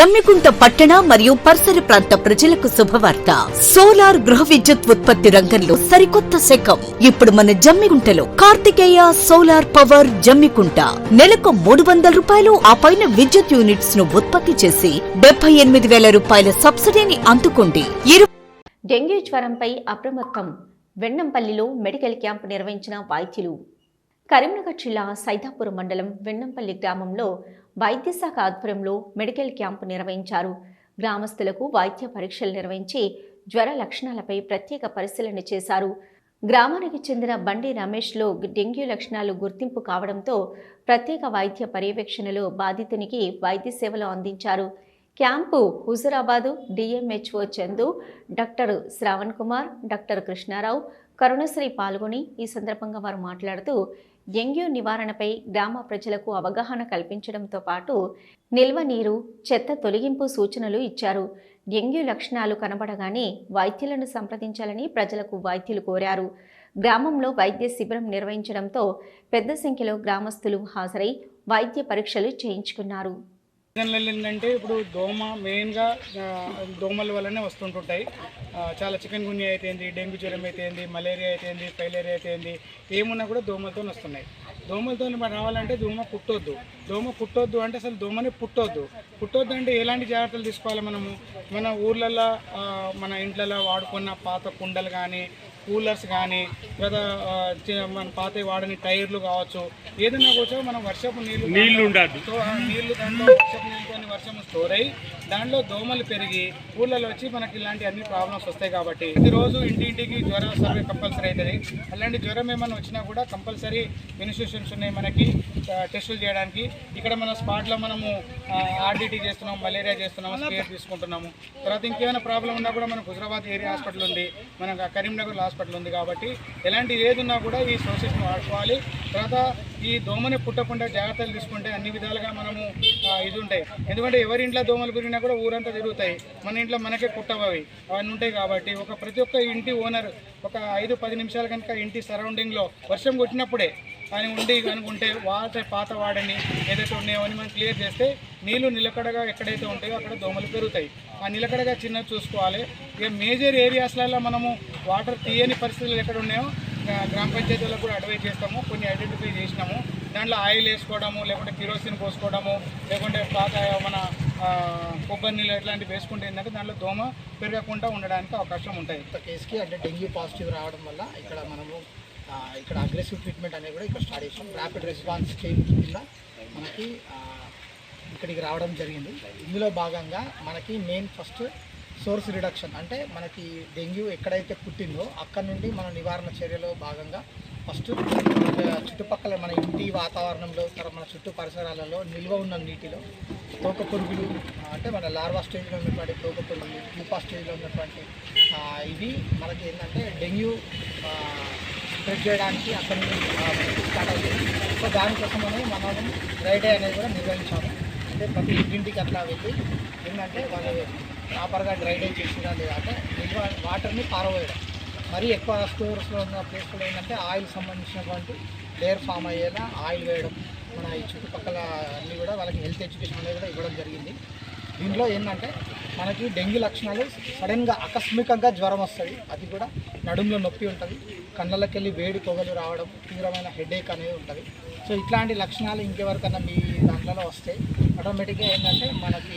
జమ్మికుంట పట్టణ మరియు పరిసర ప్రాంత ప్రజలకు శుభవార్త. సోలార్ గృహ విద్యుత్ ఉత్పత్తి రంగంలో సరికొత్త శకం. ఇప్పుడు మన జమ్మికుంటలో కార్తికేయ సోలార్ పవర్ జమ్మికుంట. నెలకు మూడు వందల రూపాయలు ఆ పైన విద్యుత్ యూనిట్స్ను ఉత్పత్తి చేసి డెబ్బై ఎనిమిది వేల రూపాయల సబ్సిడీని అందుకోండి. డెంగ్యూ జ్వరంపై అప్రమత్తం. వెన్నంపల్లిలో మెడికల్ క్యాంప్ నిర్వహించిన వైద్యులు కరీంనగర్ జిల్లా సైదాపురం మండలం వెన్నంపల్లి గ్రామంలో వైద్య శాఖ ఆధ్వర్యంలో మెడికల్ క్యాంపు నిర్వహించారు. గ్రామస్తులకు వైద్య పరీక్షలు నిర్వహించి జ్వర లక్షణాలపై ప్రత్యేక పరిశీలన చేశారు. గ్రామానికి చెందిన బండి రమేష్లో డెంగ్యూ లక్షణాలు గుర్తింపు కావడంతో ప్రత్యేక వైద్య పర్యవేక్షణలో బాధితునికి వైద్య సేవలు అందించారు. Camp Huzurabad DMHO Chandu doctor Shravan Kumar doctor Krishnarao Karunasri పాల్గొని ఈ సందర్భంగా వారు మాట్లాడుతూ డెంగ్యూ నివారణపై గ్రామ ప్రజలకు అవగాహన కల్పించడంతో పాటు నిల్వ నీరు చెత్త తొలగింపు సూచనలు ఇచ్చారు. డెంగ్యూ లక్షణాలు కనబడగానే వైద్యులను సంప్రదించాలని ప్రజలకు వైద్యులు కోరారు. గ్రామంలో వైద్య శిబిరం నిర్వహించడంతో పెద్ద సంఖ్యలో గ్రామస్తులు హాజరై వైద్య పరీక్షలు చేయించుకున్నారు. ఏంటంటే ఇప్పుడు దోమ మెయిన్గా దోమల వల్లనే వస్తుంటుంటాయి. చాలా చికెన్ గున్యా అయితేంది డెంగ్యూ జ్వరం అయితేంది మలేరియా అయితేంది ఫైలేరియా అయితేంది ఏమున్నా కూడా దోమలతో వస్తున్నాయి. దోమలతో రావాలంటే దోమ పుట్టొద్దు దోమ పుట్టొద్దు అంటే అసలు దోమని పుట్టొద్దు. పుట్టొద్దు అంటే ఎలాంటి జాగ్రత్తలు తీసుకోవాలి మనము? మన ఊర్లలో మన ఇంట్లలో వాడుకున్న పాత కుండలు కానీ కూలర్స్ కానీ లేదా మన పాత వాడని టైర్లు కావచ్చు. ఏదైనా కూడా మనం వర్షపు నీళ్ళు నీళ్ళు ఉండదు సో ఆ నీళ్ళు దాంట్లో వర్షపు నీళ్ళతో వర్షం స్టోర్ అయ్యి దాంట్లో దోమలు పెరిగి ఊళ్ళలో వచ్చి మనకి ఇలాంటి అన్ని ప్రాబ్లమ్స్ వస్తాయి కాబట్టి ప్రతిరోజు ఇంటింటికి జ్వరం సర్వే కంపల్సరీ అవుతుంది అలాంటి జ్వరం ఏమైనా వచ్చినా కూడా కంపల్సరీ ఇన్స్టిట్యూషన్స్ ఉన్నాయి మనకి టెస్టులు చేయడానికి. ఇక్కడ మన స్పాట్లో మనము ఆర్డిటీ చేస్తున్నాం మలేరియా చేస్తున్నాము స్పేర్ తీసుకుంటున్నాము. తర్వాత ఇంకేమైనా ప్రాబ్లం ఉన్నా కూడా మనకు హుజరాబాద్ ఏరియా హాస్పిటల్ ఉంది. మనకు కరీంనగర్ హాస్పిటల్ ఉంది కాబట్టి ఎలాంటి ఏది ఉన్నా కూడా ఈ సోర్సెస్ని వాడుకోవాలి. తర్వాత ఈ దోమని పుట్టకుండా జాగ్రత్తలు తీసుకుంటే అన్ని విధాలుగా మనము ఇది ఉంటాయి. ఎందుకంటే ఎవరి ఇంట్లో దోమలు పెరిగినా కూడా ఊరంతా తిరుగుతాయి. మన ఇంట్లో మనకే కుట్టవు అవి అవన్నీ ఉంటాయి కాబట్టి ఒక ప్రతి ఒక్క ఇంటి ఓనర్ ఒక ఐదు పది నిమిషాలు కనుక ఇంటి సరౌండింగ్లో వర్షం కొట్టినప్పుడే కానీ ఉండి కనుకుంటే వాత పాత వాడని ఏదైతే ఉన్నాయో అని మనం క్లియర్ చేస్తే నీళ్ళు నిలకడగా ఎక్కడైతే ఉంటాయో అక్కడ దోమలు పెరుగుతాయి. ఆ నిలకడగా చిన్న చూసుకోవాలి. ఇక మేజర్ ఏరియాస్లలో మనము వాటర్ తీయని పరిస్థితులు ఎక్కడ ఉన్నాయో గ్రామ పంచాయతీలకు కూడా అడ్వైజ్ చేస్తాము. కొన్ని ఐడెంటిఫై చేసినాము. దాంట్లో ఆయిల్ వేసుకోవడము లేకుంటే కిరోసిన్ పోసుకోవడము లేకుంటే పాత మన కొబ్బరి నీళ్ళు ఇట్లాంటివి వేసుకుంటే ఏంటంటే దాంట్లో దోమ పెరగకుండా ఉండడానికి అవకాశం ఉంటాయి. కేసుకి అంటే డెంగ్యూ పాజిటివ్ రావడం వల్ల ఇక్కడ మనము ఇక్కడ అగ్రెసివ్ ట్రీట్మెంట్ అనేది కూడా ఇక్కడ స్టార్ట్ చేసాం. ర్యాపిడ్ రెస్పాన్స్ టీమ్ కింద మనకి ఇక్కడికి రావడం జరిగింది. ఇందులో భాగంగా మనకి మెయిన్ ఫస్ట్ సోర్స్ రిడక్షన్ అంటే మనకి డెంగ్యూ ఎక్కడైతే పుట్టిందో అక్కడ నుండి మన నివారణ చర్యలో భాగంగా ఫస్ట్ చుట్టుపక్కల మన ఇంటి వాతావరణంలో తర్వాత మన చుట్టూ పరిసరాలలో నిల్వ ఉన్న నీటిలో తోక పురుగులు అంటే మన లార్వా స్టేజ్లో ఉన్నటువంటి తోక పురుగులు ప్యూపా స్టేజ్లో ఉన్నటువంటి ఇవి మనకి ఏంటంటే డెంగ్యూ స్ప్రెడ్ చేయడానికి అక్కడ నుంచి స్టార్ట్ అవుతుంది. సో దానికోసమని మనం డ్రై అనేది కూడా నిర్వహించాము. అంటే ప్రతి ఇంటింటికి అట్లా వెళ్ళి ఏంటంటే వాళ్ళు ప్రాపర్గా డ్రైడే చేసినా లేదా అంటే నిల్వ వాటర్ని పారవేయడం. మరీ ఎక్కువ స్టోర్స్లో ఉన్న ప్లేస్లో ఏంటంటే ఆయిల్ సంబంధించినటువంటి లేయర్ ఫామ్ అయ్యేలా ఆయిల్ వేయడం. మన ఈ చుట్టుపక్కల అన్నీ కూడా వాళ్ళకి హెల్త్ ఎడ్యుకేషన్ అనేది కూడా ఇవ్వడం జరిగింది. దీంట్లో ఏంటంటే మనకి డెంగ్యూ లక్షణాలు సడన్గా ఆకస్మికంగా జ్వరం వస్తుంది. అది కూడా నడుములో నొప్పి ఉంటుంది. కళ్ళకెళ్ళి వేడి పొగలు రావడం తీవ్రమైన హెడేక్ అనేది ఉంటుంది. సో ఇట్లాంటి లక్షణాలు ఇంకెవరికన్నా మీ దాంట్లో వస్తే ఆటోమేటిక్గా ఏంటంటే మనకి